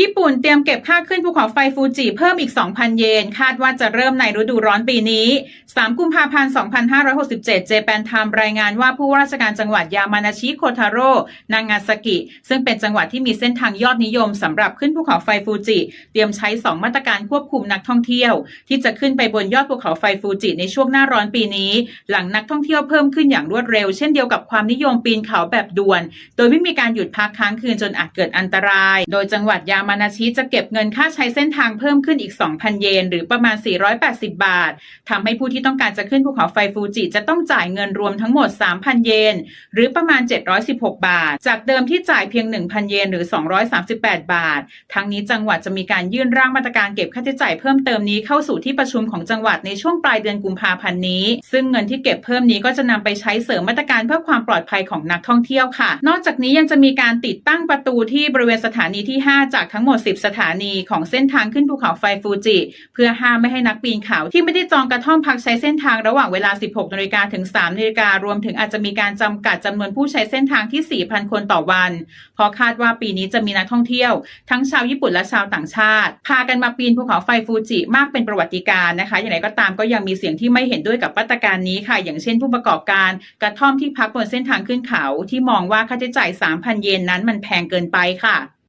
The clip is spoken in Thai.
ญี่ปุ่นเตรียมเก็บค่าขึ้นภูเขาไฟฟูจิเพิ่มอีก 2,000 เยน คาดว่าจะเริ่มในฤดูร้อนปีนี้ 3 กุมภาพันธ์ 2567 เจแปนไทม์รายงานว่าผู้ว่าราชการจังหวัดยามานาชิโคทาโร่ นางาซากิ ซึ่งเป็นจังหวัดที่มีเส้นทางยอดนิยมสำหรับขึ้นภูเขาไฟฟูจิ เตรียมใช้ 2 มาตรการควบคุมนักท่องเที่ยว ที่จะขึ้นไปบนยอดภูเขาไฟฟูจิในช่วงหน้าร้อนปีนี้ หลังนักท่องเที่ยวเพิ่มขึ้นอย่างรวดเร็ว เช่นเดียวกับความนิยมปีนเขาแบบด่วน โดยไม่มีการหยุดพักค้างคืนจนอาจเกิดอันตราย โดยจังหวัดยามานาชิจะเก็บเงินค่าใช้เส้นทางเพิ่มขึ้นอีก 2,000 เยน หรือประมาณ 480 บาททำให้ผู้ที่ต้องการจะขึ้นภูเขาไฟฟูจิจะต้องจ่ายเงินรวมทั้งหมด 3,000 เยน หรือประมาณ 716 บาท จากเดิมที่จ่ายเพียง 1,000 เยน หรือ 238 บาท ทั้งนี้จังหวัดจะมีการยื่นร่างมาตรการเก็บค่าใช้จ่ายเพิ่มเติมนี้เข้าสู่ที่ประชุมของจังหวัดในช่วงปลายเดือนกุมภาพันธ์นี้ ซึ่งเงินที่เก็บเพิ่มนี้ก็จะนำไปใช้เสริมมาตรการเพื่อความปลอดภัยของนักท่องเที่ยวค่ะ นอกจากนี้ยังจะมีการติดตั้งประตูที่บริเวณสถานีที่ 5 จากทั้งหมด 10 สถานีของเส้นทางขึ้นภูเขาไฟฟูจิ เพื่อห้ามไม่ให้นักปีนเขาที่ไม่ได้จองกระท่อมพักใช้เส้นทางระหว่างเวลา 16นาฬิกาถึง3นาฬิการวมถึงอาจจะมีการจำกัดจำนวนผู้ใช้เส้นทางที่ 4,000 คนต่อวัน เพราะคาดว่าปีนี้จะมีนักท่องเที่ยว ทั้งชาวญี่ปุ่นและชาวต่างชาติ พากันมาปีนภูเขาไฟฟูจิมากเป็นประวัติการณ์นะคะ อย่างไรก็ตามก็ยังมีเสียงที่ไม่เห็นด้วยกับมาตรการนี้ค่ะ อย่างเช่นผู้ประกอบการกระท่อมที่พักบนเส้นทางขึ้นเขาที่มองว่าค่าใช้จ่าย 3,000 เยนนั้นมันแพงเกินไปค่ะ